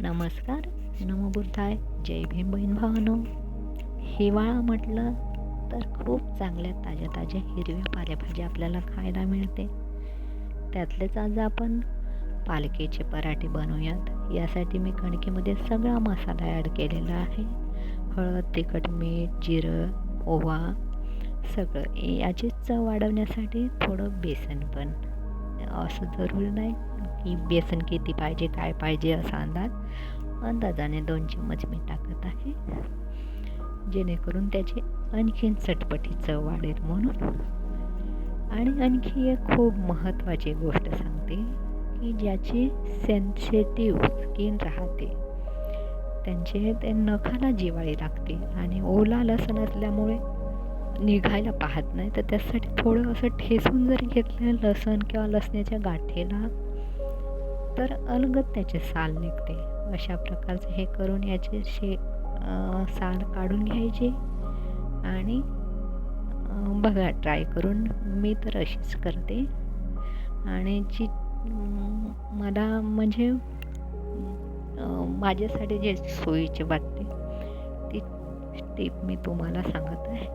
नमस्कार नमो बुद्धाय जय भीम बहीण भावानो. हिवाळा म्हटलं तर खूप चांगल्या ताज्या ताज्या हिरव्या पालेभाज्या आपल्याला खायला मिळते. त्यातलेच आज आपण पालकेचे पराठे बनवूयात. यासाठी मी कणकेमध्ये सगळा मसाला ॲड केलेला आहे. हळद तिखट मीठ जिरं ओवा सगळं. याची चव वाढवण्यासाठी थोडं बेसन पण. असं जरूर नाही. की बेसन किती पाहिजे काय पाहिजे असा अंदाज. अंदाजाने दोन चम्मच मी टाकत आहे. जेणेकरून त्याची आणखीन चटपटी चव वाढेल म्हणून. आणि आणखी एक खूप महत्त्वाची गोष्ट सांगते की ज्याची सेन्सेटिव्ह स्किन राहते. त्यांचे ते नखाला जिवाळी लागते आणि ओला लसण असल्यामुळे निघायला पाहत नाही. तर त्यासाठी थोडं असं ठेसून जर घेतलं लसण किंवा लसण्याच्या गाठीला तर अलगत त्याचे साल निघते. अशा प्रकारचं हे करून याचे शे साल काढून घ्यायचे आणि बघा ट्राय करून मी तर अशीच करते. आणि जी मला म्हणजे माझ्यासाठी जे सोयीचे वाटते ती टीप मी तुम्हाला सांगत आहे.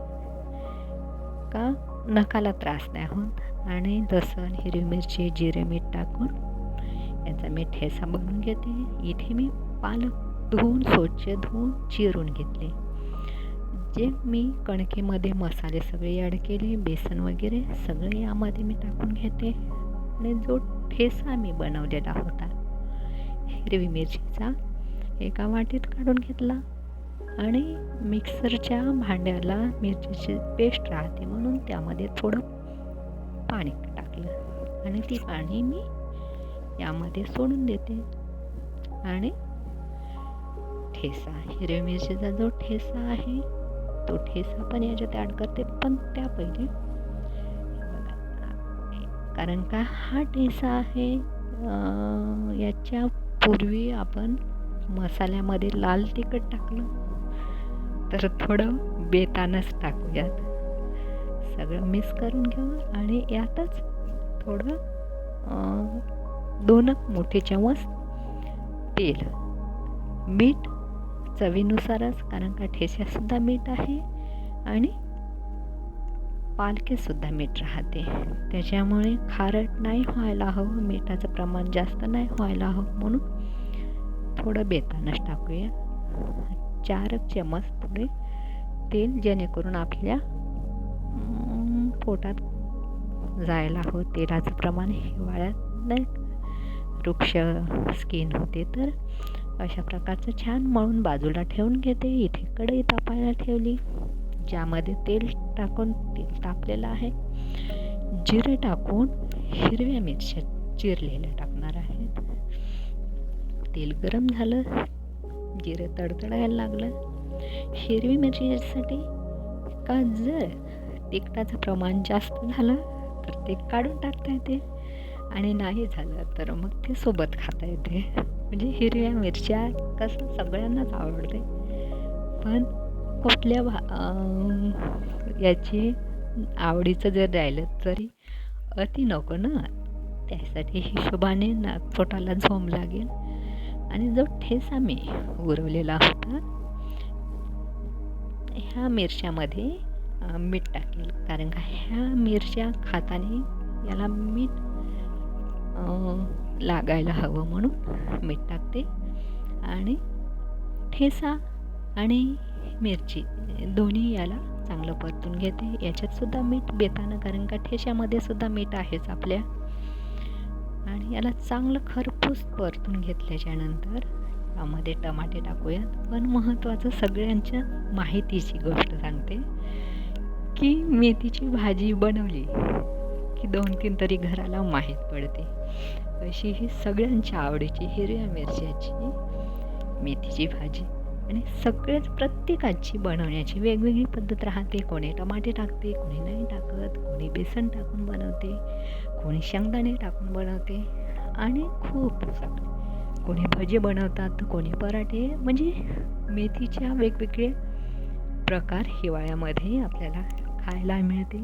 का? नकाला त्रास नाही होत. आणि लसण हिरवी मिरची जिरे मीठ टाकून याचा मी ठेसा बनवून घेते. इथे मी पालक धुवून स्वच्छ धुवून चिरून घेतले. जे मी कणकेमध्ये मसाले सगळे ॲड केले बेसन वगैरे सगळे यामध्ये मी टाकून घेते. आणि जो ठेसा मी बनवलेला होता हिरवी मिरचीचा एका वाटीत काढून घेतला. आणि मिक्सरच्या भांड्याला मिरचीची पेस्ट राहते म्हणून त्यामध्ये थोडं पाणी टाकलं. आणि ती पाणी मी यामध्ये सोडून देते. आणि ठेसा हिरव्या मिरचीचा जो ठेसा आहे तो ठेसा पण याच्यात ॲड करते. पण त्या पहिले कारण का हा ठेसा आहे याच्या पूर्वी आपण मसाल्यामध्ये लाल तिखट टाकलं. तर थोडं बेतानच टाकूयात. सगळं मिक्स करून घेऊ आणि यातच थोडं दोन मोठे चमच तेल. मीठ चवीनुसारच कारण का ठेच्यासुद्धा मीठ आहे आणि पालखीसुद्धा मीठ राहते. त्याच्यामुळे खारट नाही व्हायला हवं मिठाचं प्रमाण जास्त नाही व्हायला हवं म्हणून थोडं बेतानच टाकूया. चार चमच थोडे तेल जेणेकरून आपल्या पोटात जायला हवं. तेलाचं प्रमाण हिवाळ्यात नाही वृक्ष स्किन होते. तर अशा प्रकारचं छान मळून बाजूला ठेवून घेते. इथे कढई तापायला ठेवली ज्यामध्ये तेल टाकून तेल तापलेलं आहे. जिरे टाकून हिरव्या मिरच्या चिरलेल्या टाकणार आहेत तेल गरम झालं जिरं तडतडायला लागलं. हिरवी मिरचीसाठी का जर तिखटाचं प्रमाण जास्त झालं तर ते काढून टाकता येते. आणि नाही झालं तर मग ते सोबत खाता येते. म्हणजे हिरव्या मिरच्या कसं सगळ्यांनाच आवडते. पण कुठल्या भा याची आवडीचं जर राहिलं तरी अति नको ना. त्यासाठी हिशोबाने नागपोटाला झोम लागेल. आणि जो ठेसा मी उरवलेला होता ह्या मिरच्यामध्ये मीठ टाकेल. कारण का ह्या मिरच्या खाताने याला मीठ लागायला हवं म्हणून मीठ टाकते. आणि ठेसा आणि मिरची दोन्ही याला चांगलं परतून घेते. याच्यातसुद्धा मीठ बेतानं कारण का ठेश्यामध्ये सुद्धा मीठ आहेच आपल्या. आणि याला चांगलं खरपूस परतून घेतल्याच्यानंतर यामध्ये टमाटे टाकूयात. पण महत्त्वाचं सगळ्यांच्या माहितीची गोष्ट सांगते की मेथीची भाजी बनवली की दोन तीन तरी घराला माहीत पडते. अशी ही सगळ्यांच्या आवडीची हिरव्या मिरच्याची मेथीची भाजी आणि सगळेच प्रत्येकाची बनवण्याची वेगवेगळी पद्धत राहते. कोणी टमाटे टाकते कोणी नाही टाकत कोणी बेसन टाकून बनवते कोणी शेंगदाणे टाकून बनवते आणि खूप सगळे कोणी भजे बनवतात तर कोणी पराठे म्हणजे मेथीच्या वेगवेगळे प्रकार हिवाळ्यामध्ये आपल्याला खायला मिळते.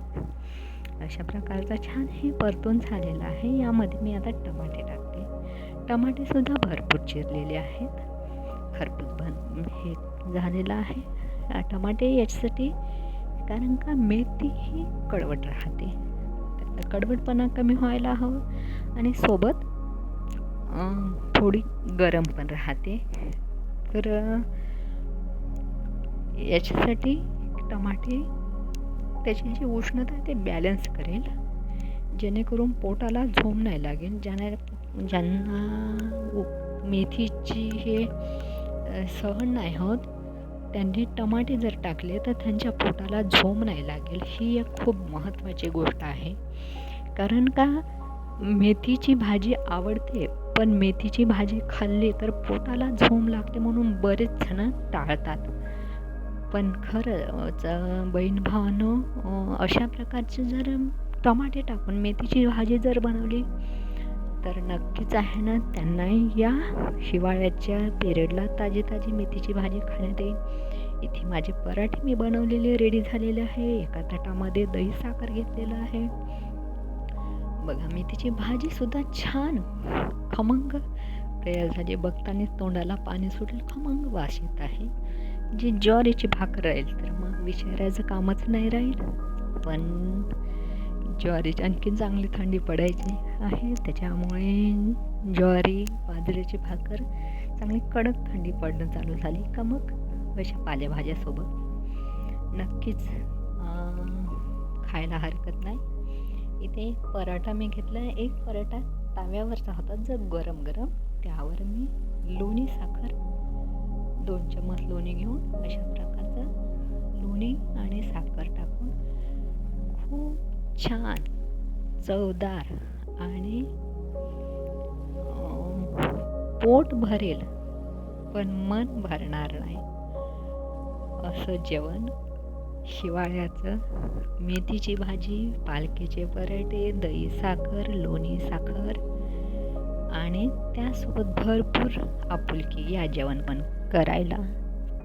अशा प्रकारचा छान हे परतून झालेला आहे. यामध्ये मी आता टमाटे टाकते. टमाटेसुद्धा भरपूर चिरलेले आहेत. खरपूस बन हे झालेलं आहे. टमाटे याच्यासाठी कारण का मेथी ही कडवट राहते. त्याचा कडवटपणा कमी व्हायला हवं आणि सोबत थोडी गरम पण राहते. तर याच्यासाठी टमाटे त्याची जी उष्णता आहे ते बॅलन्स करेल. जेणेकरून पोटाला झोम नाही लागेल. ज्यांना ज्यांना मेथीची हे सहन नाही होत त्यांनी टमाटे जर टाकले तर त्यांच्या पोटाला झोम नाही लागेल. ही एक खूप महत्त्वाची गोष्ट आहे. कारण का? मेथीची भाजी आवडते पण मेथीची भाजी खाल्ली तर पोटाला झोम लागते म्हणून बरेच जण टाळतात. पण खरंच बहीण भावानो अशा प्रकारचे जर टमाटे टाकून मेथीची भाजी जर बनवली तर नक्कीच आहे ना त्यांनाही या हिवाळ्याच्या पिरियडला ताजी ताजी मेथीची भाजी खाण्यात येईल. इथे माझे पराठे मी बनवलेले रेडी झालेले आहे. एका ताटामध्ये दही साखर घेतलेलं आहे. बघा मेथीची भाजीसुद्धा छान खमंग. तयार झाली. बघतानीच तोंडाला पाणी सुटलं. खमंग वास येत आहे. जी ज्वारीची भाकर राहील तर मग विचारायचं कामच नाही राहील. पण ज्वारीची आणखीन चांगली थंडी पडायची आहे त्याच्यामुळे ज्वारी बाजरीची भाकर चांगली कडक थंडी पडणं चालू झाली का मग? अशा पालेभाज्यासोबत. नक्कीच खायला हरकत नाही. इथे एक पराठा मी घेतला एक पराठा ताव्यावरचा होता जर गरम गरम त्यावर मी लोणी साखर दोन चम्मच लोणी घेऊन अशा प्रकारचं लोणी आणि साखर टाकून खूप छान चवदार आणि पोट भरेल पण मन भरणार नाही. असं जेवण शिवाळ्याचं मेथीची भाजी पालकीचे पराठे दही साखर लोणी साखर आणि त्यासोबत भरपूर आपुलकी या जेवण पण करायला.